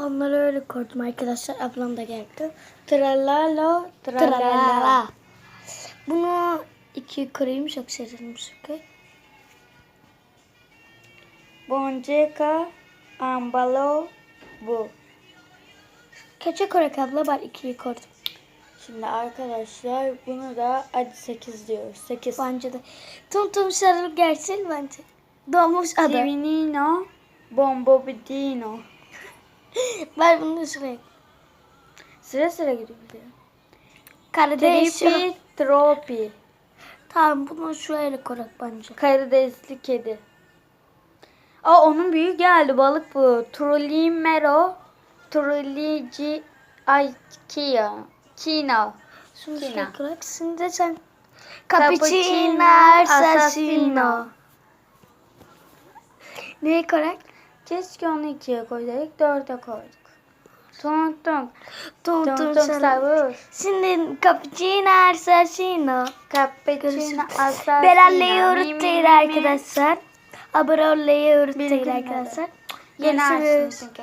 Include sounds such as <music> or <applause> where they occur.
Onları öyle koydum arkadaşlar. Ablam da geldi. Tralala, Tralala. tralala. Bunu iki kırayım çok serilmiş. Okay? Bonceka, ambalo, bu. Kaça korek abla? Ben ikiyi koydum. Şimdi arkadaşlar bunu da hadi 8 diyoruz. 8. Bence de. Tum tum sarıl gelsin bence. Doğmuş adı. Sivinino, bombobidino. <laughs> Ver bunu şuraya. Sıra sıra gidiyor. Karides. Tripi, tropi. Tamam bunu şöyle koyak bence. Karidesli kedi. Aa onun büyüğü geldi balık bu. Trollimero, Trollici, ay Kia, Kina. Şunu Kina. şuraya koyak. Şimdi sen Cappuccino. Assassino. Neyi koyak? Keşke onu ikiye koyduk, dörde koyduk. Tung tung, tung. Şimdi Cappuccino Assassino. Cappuccino, assassino. Mi, mi. arkadaşlar. Abone olmayı Bildim, arkadaşlar. Yeni açtım çünkü.